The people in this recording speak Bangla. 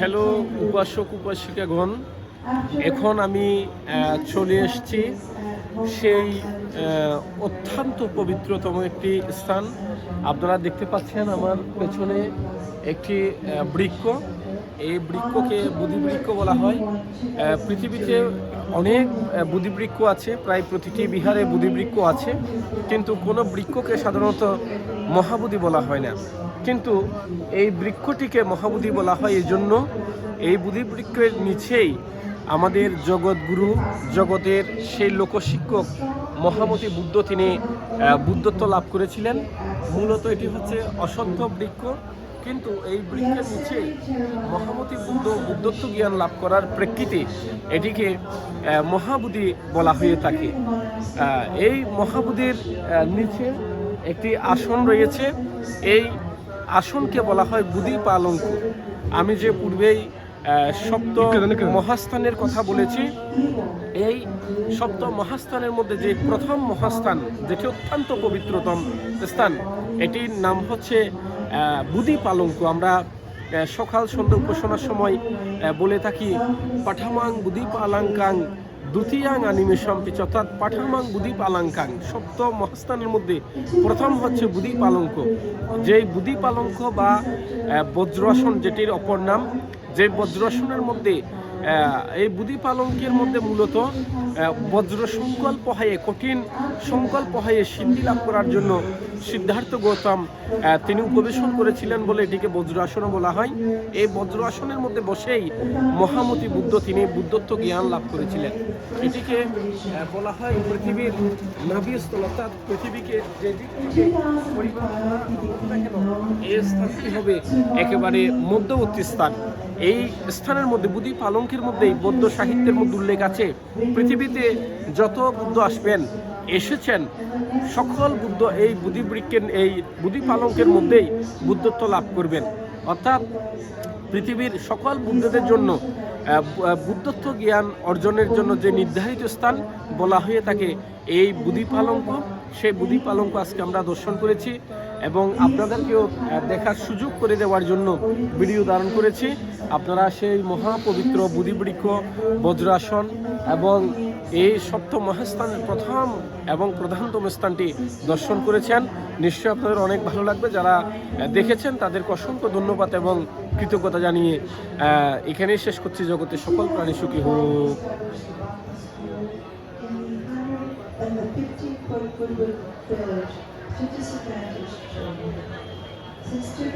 হ্যালো উপাসক, উপাসিকাগণ। এখন আমি চলে এসেছি সেই অত্যন্ত পবিত্রতম একটি স্থান। আপনারা দেখতে পাচ্ছেন আমার পেছনে একটি বৃক্ষ। এই বৃক্ষকে বুধিবৃক্ষ বলা হয়। পৃথিবীতে অনেক বুধিবৃক্ষ আছে, প্রায় প্রতিটি বিহারে বুধিবৃক্ষ আছে। কিন্তু কোনো বৃক্ষকে সাধারণত মহাবুধি বলা হয় না। কিন্তু এই বৃক্ষটিকে মহাবুধি বলা হয় এই জন্য। এই বুধি বৃক্ষের নিচেই আমাদের জগৎগুরু, জগতের সেই লোকশিক্ষক মহামতি বুদ্ধ তিনি বুদ্ধত্ব লাভ করেছিলেন। মূলত এটি হচ্ছে অসত্য বৃক্ষ। কিন্তু এই বৃক্ষের নিচে মহামতি বুদ্ধ বুদ্ধত্ব জ্ঞান লাভ করার প্রেক্ষিতে এটিকে মহাবুধি বলা হয়ে থাকে। এই মহাবুধির নিচে একটি আসন রয়েছে। এই আসনকে বলা হয় বুধি পালঙ্ক। আমি যে পূর্বেই সপ্ত মহাস্থানের কথা বলেছি, এই সপ্ত মহাস্থানের মধ্যে যে প্রথম মহাস্থান, যেটি অত্যন্ত পবিত্রতম স্থান, এটির নাম হচ্ছে বুধি পালঙ্ক। আমরা সকাল সন্ধ্যা উপাসনার সময় বলে থাকি, পাঠামাং বুধি পালাঙ্কাং দ্বিতীয়াং অ্যানিমেশন পিচ অর্থাৎ পাঠামাং বুধি পালঙ্কাং সপ্ত মহাস্থানের মধ্যে প্রথম হচ্ছে বুধি পালঙ্ক যেই বুধি পালঙ্ক বা বজ্রাসন যেটির অপর নাম যে বজ্রাসনের মধ্যে এই বুধি পালঙ্কের মধ্যে মূলত বজ্র সংকল্প হয়ে, কঠিন সংকল্প হয়ে সিদ্ধি লাভ করার জন্য সিদ্ধার্থ গৌতম তিনি উপবেশন করেছিলেন বলে এটিকে বজ্র বজ্রাসনও বলা হয়। এই বজ্রাসনের মধ্যে বসেই মহামতি বুদ্ধ, তিনি বুদ্ধত্ব জ্ঞান লাভ করেছিলেন। এটিকে বলা হয় পৃথিবীর অর্থাৎ পৃথিবীকে যে দিক থেকে করুক এই স্থানটি হবে একেবারে মধ্যবর্তী স্থান। এই স্থানের মধ্যে বুদ্ধি পালঙ্কের মধ্যেই বৌদ্ধ সাহিত্যের মধ্যে উল্লেখ আছে। পৃথিবীতে যত বুদ্ধ আসবেন, এসেছেন, সকল বুদ্ধ এই বুদ্ধি বৃক্ষের এই বুদ্ধি পালঙ্কের মধ্যেই বুদ্ধত্ব লাভ করবেন। অর্থাৎ পৃথিবীর সকল বুদ্ধদের জন্য বুদ্ধত্ব জ্ঞান অর্জনের জন্য যে নির্ধারিত স্থান বলা হয়ে থাকে, এই বুধি পালঙ্ক, সেই বুধি পালঙ্ক আজকে আমরা দর্শন করেছি এবং আপনাদেরকেও দেখার সুযোগ করে দেওয়ার জন্য ভিডিও ধারণ করেছি। আপনারা সেই মহাপবিত্র বুধিবৃক্ষ বজ্রাসন এবং এই সপ্ত মহাস্থানের প্রথম এবং প্রধানতম স্থানটি দর্শন করেছেন। নিশ্চয়ই আপনাদের অনেক ভালো লাগবে। যারা দেখেছেন তাদেরকে অসংখ্য ধন্যবাদ এবং কৃতজ্ঞতা জানিয়ে এখানেই শেষ করছি জগতে সকল প্রাণী সুখী হোক। And the 15 Purpur village to disadvantaged children. Since 2000,